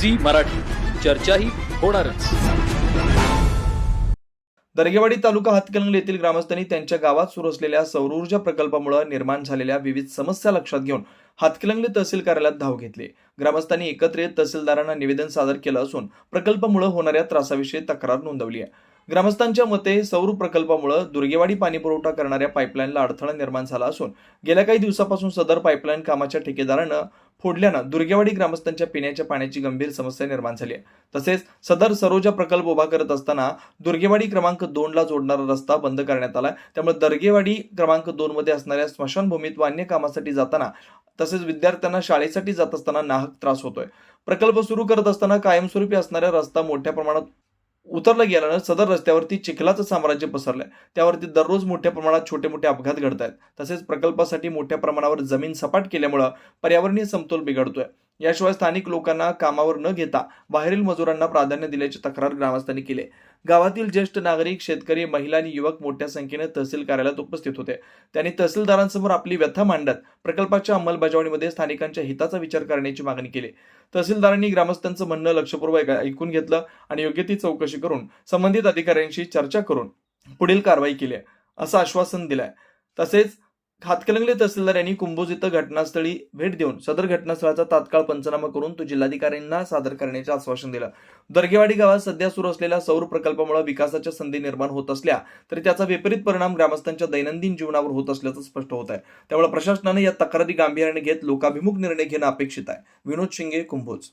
Zee Marathi. चर्चाही होणारच. दर्गेवाडी तालुका हातकलंग येथील ग्रामस्थांनी त्यांच्या गावात सुरू असलेल्या सौर ऊर्जा प्रकल्पामुळे निर्माण झालेल्या विविध समस्या लक्षात घेऊन हातकलंगले तहसील कार्यालयात धाव घेतली. ग्रामस्थांनी एकत्र येत तहसीलदारांना निवेदन सादर केलं असून प्रकल्पामुळे होणाऱ्या त्रासाविषयी तक्रार नोंदवली आहे. ग्रामस्थांच्या मते सौर प्रकल्पामुळे दुर्गेवाडी पाणी पुरवठा करणाऱ्या पाईपलाईनला अडथळा निर्माण झाला असून गेल्या काही दिवसापासून सदर पाईपलाईन कामाच्या ठेकेदारानं फोडल्यानं दुर्गेवाडी ग्रामस्थांच्या पिण्याच्या पाण्याची गंभीर समस्या निर्माण झाली आहे. तसेच सदर सरोजा प्रकल्प उभा करत असताना दुर्गेवाडी क्रमांक दोनला जोडणारा रस्ता बंद करण्यात आला त्यामुळे दर्गेवाडी क्रमांक दोनमध्ये असणाऱ्या स्मशानभूमीत व अन्य कामासाठी जाताना तसेच विद्यार्थ्यांना शाळेसाठी जात असताना नाहक त्रास होतोय. प्रकल्प सुरू करत असताना कायमस्वरूपी असणाऱ्या रस्ता मोठ्या प्रमाणात उतरलं गेल्यानं सदर रस्त्यावरती चिखलाचं साम्राज्य पसरलं आहे त्यावरती दररोज मोठ्या प्रमाणात छोटे मोठे अपघात घडत आहेत तसेच प्रकल्पासाठी मोठ्या प्रमाणावर जमीन सपाट केल्यामुळं पर्यावरणीय समतोल बिघडतोय. याशिवाय स्थानिक लोकांना कामावर न घेता बाहेरील मजुरांना प्राधान्य दिल्याची तक्रार ग्रामस्थांनी केली. गावातील ज्येष्ठ नागरिक शेतकरी महिला आणि युवक मोठ्या संख्येने तहसील कार्यालयात उपस्थित होते. त्यांनी तहसीलदारांसमोर आपली व्यथा मांडत प्रकल्पाच्या अंमलबजावणीमध्ये स्थानिकांच्या हिताचा विचार करण्याची मागणी केली. तहसीलदारांनी ग्रामस्थांचं म्हणणं लक्षपूर्वक ऐकून घेतलं आणि योग्य ती चौकशी करून संबंधित अधिकाऱ्यांशी चर्चा करून पुढील कारवाई केली असं आश्वासन दिलंय. तसेच हातकलंगले तहसीलदार यांनी कुंभोज इथं घटनास्थळी भेट देऊन सदर घटनास्थळाचा तात्काळ पंचनामा करून तो जिल्हाधिकाऱ्यांना सादर करण्याचे आश्वासन दिलं. दर्गेवाडी गावात सध्या सुरू असलेल्या सौर प्रकल्पामुळे विकासाच्या संधी निर्माण होत असल्या तरी त्याचा विपरीत परिणाम ग्रामस्थांच्या दैनंदिन जीवनावर होत असल्याचं स्पष्ट होत आहे. त्यामुळे प्रशासनाने या तक्रारी गांभीर्याने घेत लोकाभिमुख निर्णय घेणं अपेक्षित आहे. विनोद शिंगे कुंभोज.